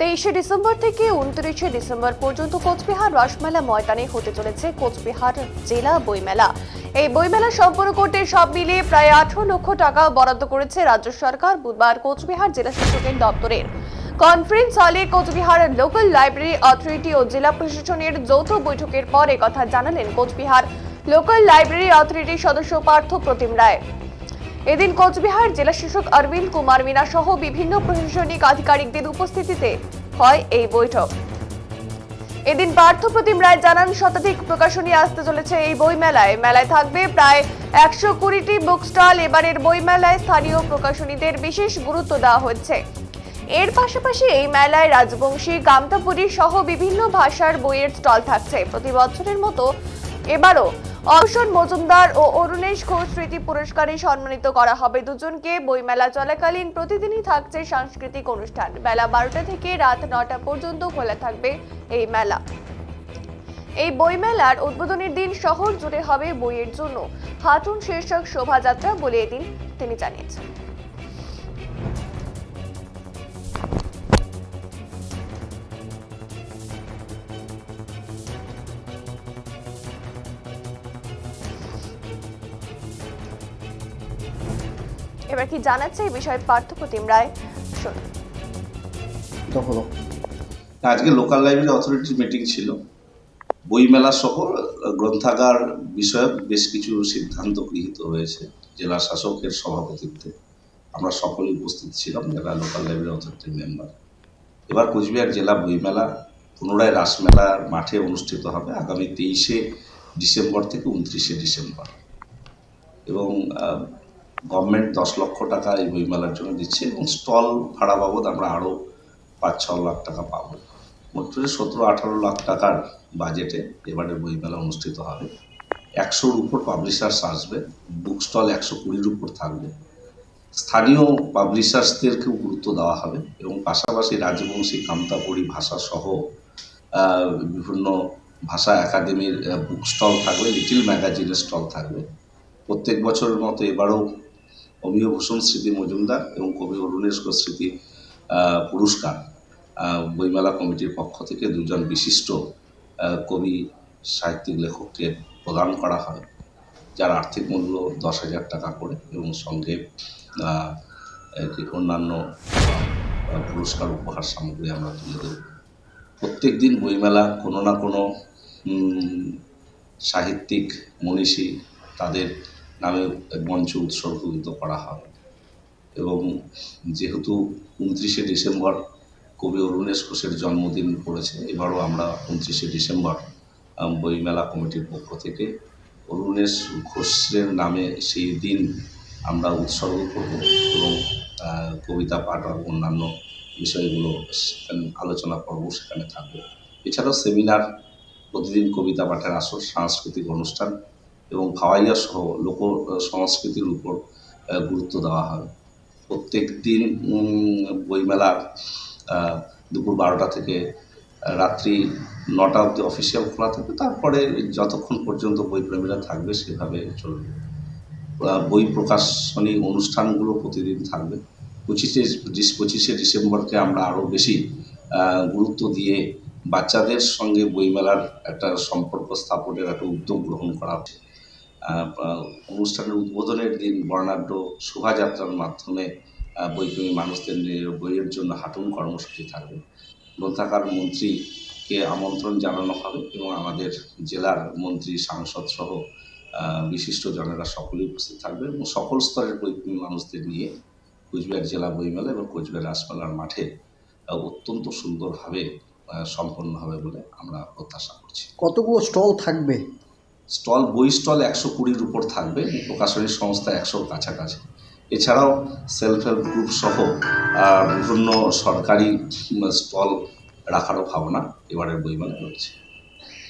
তেইশে ডিসেম্বর থেকে উনত্রিশে ডিসেম্বর পর্যন্ত কোচবিহার রসমেলা ময়দানে হতে চলেছে কোচবিহার জেলা বইমেলা। এই বইমেলা সম্পন্ন করতে সব মিলিয়ে প্রায় আঠারো লক্ষ টাকা বরাদ্দ করেছে রাজ্য সরকার বুধবার কোচবিহার জেলা শাসকের দপ্তরের। কনফারেন্স হলে কোচবিহার লোকাল লাইব্রেরি অথরিটি ও জেলা প্রশাসনের যৌথ বৈঠকের পর কথা জানালেন কোচবিহার লোকাল লাইব্রেরি অথরিটির সদস্য পার্থ প্রতিম রায়। এদিন কোচবিহার জেলা শাসক অরবিন্দ কুমার মিনা সহ বিভিন্ন প্রশাসনিক আধিকারিকদের উপস্থিতিতে হয় এই বৈঠক। এদিন পার্থ প্রতিম রায় জানান, শতাধিক প্রকাশনী আসতে চলেছে এই বই মেলায় মেলায় থাকবে প্রায় একশো কুড়িটি বুক স্টল এবারের বই মেলায় স্থানীয় প্রকাশনীদের বিশেষ গুরুত্ব দেওয়া হচ্ছে। এর পাশাপাশি এই মেলায় রাজবংশী গামতাপুরী সহ বিভিন্ন ভাষার বইয়ের স্টল থাকছে। প্রতি বছরের মতো এবারও অবসর মজুমদার ও অরুণেশ ঘোষ স্মৃতি পুরস্কারে সম্মানিত করা হবে। দুজনকে বইমেলা চলাকালীন প্রতিদিনই থাকছে সাংস্কৃতিক অনুষ্ঠান। বেলা বারোটা থেকে রাত নটা পর্যন্ত খোলা থাকবে এই মেলা। এই বইমেলার উদ্বোধনের দিন শহর জুড়ে হবে বইয়ের জন্য। হাতুন শীর্ষক শোভাযাত্রা বলে এদিন তিনি জানিয়েছেন। এবার কি জানাচ্ছে এই বিষয়ে পার্থ প্রতিম রায়? তখন আজকে লোকাল লাইব্রেরি অথরিটির মিটিং ছিল। বইমেলা সহ গ্রন্থাগার বিষয়ক বেশ কিছু সিদ্ধান্ত গৃহীত হয়েছে জেলা শাসকের সভাপতিত্বে। আমরা সকলেই উপস্থিত ছিলাম যারা লোকাল লাইব্রেরি অথরিটির মেম্বার এবার কোচবিহার জেলা বইমেলা পুনরায় রাসমেলার মাঠে অনুষ্ঠিত হবে আগামী তেইশে ডিসেম্বর থেকে উনত্রিশে ডিসেম্বর। এবং গভর্নমেন্ট দশ লক্ষ টাকা এই বইমেলার জন্য দিচ্ছে এবং স্টল ভাড়া বাবদ আমরা আরও পাঁচ, ছ লাখ টাকা পাবো। মোট করে সতেরো, আঠারো লাখ টাকার বাজেটে এবারে বইমেলা অনুষ্ঠিত হবে। একশোর উপর পাবলিশার্স আসবে, বুক স্টল একশো কুড়ির উপর থাকবে। স্থানীয় পাবলিশার্সদেরকেও গুরুত্ব দেওয়া হবে এবং পাশাপাশি রাজবংশী কামতাপুরী ভাষা সহ বিভিন্ন ভাষা একাডেমির বুক স্টল থাকবে, লিটিল ম্যাগাজিনের স্টল থাকবে। প্রত্যেক বছরের মতো এবারও অমিয় ভূষণ স্মৃতি মজুমদার এবং কবি অরুণেশ ঘোষ স্মৃতি পুরস্কার। বইমেলা কমিটির পক্ষ থেকে দুজন বিশিষ্ট কবি, সাহিত্যিক লেখককে প্রদান করা হয়, যার আর্থিক মূল্য দশ হাজার টাকা করে এবং সঙ্গে অন্যান্য পুরস্কার উপহার সামগ্রী আমরা তুলে দেব। প্রত্যেক দিন বইমেলা কোনো না কোনো সাহিত্যিক, মনীষী তাদের নামে মঞ্চ উৎসর্গিত করা হয়। এবং যেহেতু উনত্রিশে ডিসেম্বর কবি অরুণেশ ঘোষের জন্মদিন পড়েছে, এবারও আমরা উনত্রিশে ডিসেম্বর বইমেলা কমিটির পক্ষ থেকে অরুণেশ ঘোষের নামে সেই দিন আমরা উৎসর্গ করব এবং কবিতা, পাঠ আর অন্যান্য বিষয়গুলো সেখানে আলোচনা পর্ব সেখানে থাকবে। এছাড়াও সেমিনার, প্রতিদিন কবিতা পাঠের আসর, সাংস্কৃতিক অনুষ্ঠান এবং ভাওয়াইয়া সহ লোক সংস্কৃতির উপর গুরুত্ব দেওয়া হয়। প্রত্যেক দিন উম, বইমেলা দুপুর বারোটা থেকে রাত্রি নটা অবধি অফিসিয়াল খোলা থাকবে তারপরে যতক্ষণ পর্যন্ত বইপ্রেমীরা থাকবে সেভাবে চলবে। বই প্রকাশনী অনুষ্ঠানগুলো প্রতিদিন থাকবে। পঁচিশে পঁচিশে ডিসেম্বরকে আমরা আরও বেশি গুরুত্ব দিয়ে বাচ্চাদের সঙ্গে বইমেলার একটা সম্পর্ক স্থাপনের একটা উদ্যোগ গ্রহণ করা আহ, অনুষ্ঠানের উদ্বোধনের দিন বর্ণাঢ্য শোভাযাত্রার মাধ্যমে বইপ্রেমী মানুষদের নিয়ে বইয়ের জন্য হাঁটুন কর্মসূচি থাকবে। গ্রন্থাগার মন্ত্রীকে আমন্ত্রণ জানানো হবে এবং আমাদের জেলার মন্ত্রী, সাংসদ সহ বিশিষ্ট জনেরা সকলেই উপস্থিত থাকবে এবং সকল স্তরের বইপ্রেমী মানুষদের নিয়ে কোচবিহার জেলা বইমেলা এবং কোচবিহার রাসমেলার মাঠে অত্যন্ত সুন্দরভাবে সম্পন্ন হবে বলে আমরা প্রত্যাশা করছি। কতগুলো স্টল থাকবে? স্টল, বই স্টল একশো কুড়ির উপর থাকবে, প্রকাশনী সংস্থা একশোর কাছাকাছি। এছাড়াও সেলফ হেল্প গ্রুপ সহ বিভিন্ন সরকারি স্টল রাখারও ভাবনা এবারের বইমেলা রয়েছে।